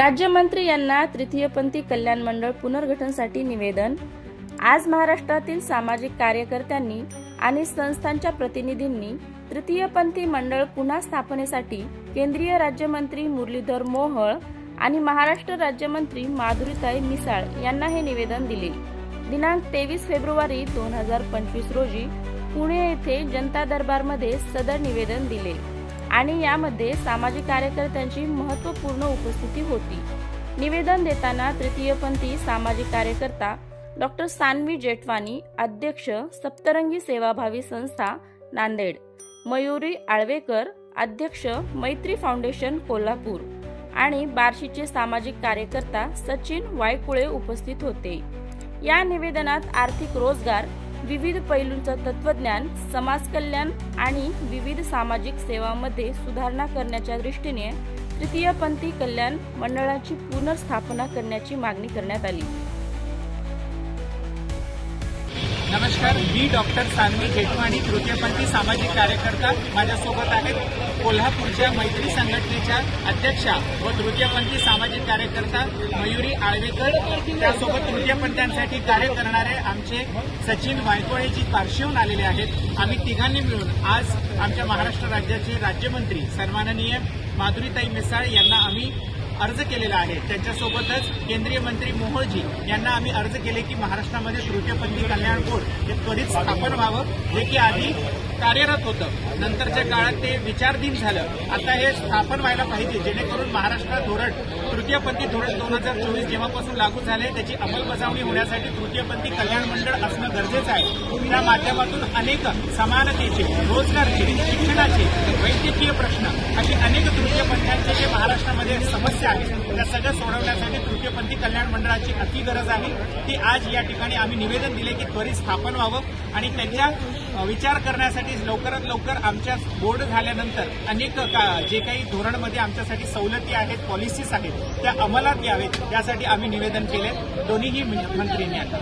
राज्यमंत्री यांना तृतीयपंथी कल्याण मंडळ पुनर्गठनसाठी निवेदन. आज महाराष्ट्रातील सामाजिक कार्यकर्त्यांनी आणि संस्थांच्या प्रतिनिधींनी तृतीयपंथी मंडळ पुन्हा स्थापनेसाठी केंद्रीय राज्यमंत्री मुरलीधर मोहोळ आणि महाराष्ट्र राज्यमंत्री माधुरीताई मिसाळ यांना हे निवेदन दिले. दिनांक तेवीस फेब्रुवारी दोन हजार पंचवीस रोजी पुणे येथे जनता दरबारमध्ये सदर निवेदन दिले. आणि यामध्ये सामाजिक कार्यकर्त्यांची महत्त्वपूर्ण उपस्थिती होती. निवेदन देताना तृतीयपंथी सामाजिक कार्यकर्ता डॉक्टर सानवी जेठवानी अध्यक्ष सप्तरंगी सेवाभावी संस्था नांदेड. मयुरी आळवेकर अध्यक्ष मैत्री फाउंडेशन कोल्हापूर. आणि बार्शीचे सामाजिक कार्यकर्ता सचिन वायकुळे उपस्थित होते. या निवेदनात आर्थिक रोजगार विविध पैलूंचं तत्वज्ञान समाज कल्याण आणि विविध सामाजिक सेवांमध्ये सुधारणा करण्याच्या दृष्टीने तृतीयपंथी कल्याण मंडळाची पुनर्स्थापना करण्याची मागणी करण्यात आली. नमस्कार मी डॉक्टर सान्वी जेठवाणी तृतीयपंथी सामाजिक कार्यकर्ता माझ्यासोबत आहेत कोल्हापूरच्या मैत्री संघटनेच्या अध्यक्षा व तृतीयपंथी सामाजिक कार्यकर्ता मयुरी आळवेकर. त्यासोबत तृतीयपंथ्यांसाठी कार्य करणारे आमचे सचिन वायकोळेजी पार्श्वहून आलेले आहेत. आम्ही तिघांनी मिळून आज आमच्या महाराष्ट्र राज्याचे राज्यमंत्री सन्माननीय माधुरीताई मिसाळ यांना आम्ही अर्ज केलेला आहे. त्यांच्यासोबतच केंद्रीय मंत्री मोहोळजी यांना आम्ही अर्ज केले की महाराष्ट्रामध्ये तृतीयपंथी कल्याण बोर्ड हे त्वरित स्थापन व्हावं. जे की आधी कार्यरत होतं. नंतरच्या काळात ते विचारधीन झालं. आता हे स्थापन व्हायला पाहिजे. जेणेकरून महाराष्ट्र धोरण तृतीयपंथी धोरण दोन हजार चोवीस जेव्हापासून लागू झाले त्याची अंमलबजावणी होण्यासाठी तृतीयपंथी कल्याण मंडळ असणं गरजेचं आहे. त्या माध्यमातून अनेक समानतेचे रोजगारचे शिक्षणाचे वैद्यकीय प्रश्न अशी अनेक तृतीयपंथ्यांचे जे महाराष्ट्रामध्ये समस्या आहेत त्या सगळ्या सोडवण्यासाठी तृतीयपंथी कल्याण मंडळाची अति गरज आहे. ती आज या ठिकाणी आम्ही निवेदन दिले की त्वरित स्थापन व्हावं आणि त्यांच्या विचार करण्यासाठी लवकरात लवकर आमच्या बोर्ड झाल्यानंतर अनेक का- जे काही धोरणमध्ये आमच्यासाठी सवलती आहेत पॉलिसीज आहेत त्या अंमलात यावेत. यासाठी आम्ही निवेदन केले दोन्हीही मंत्र्यांनी आता.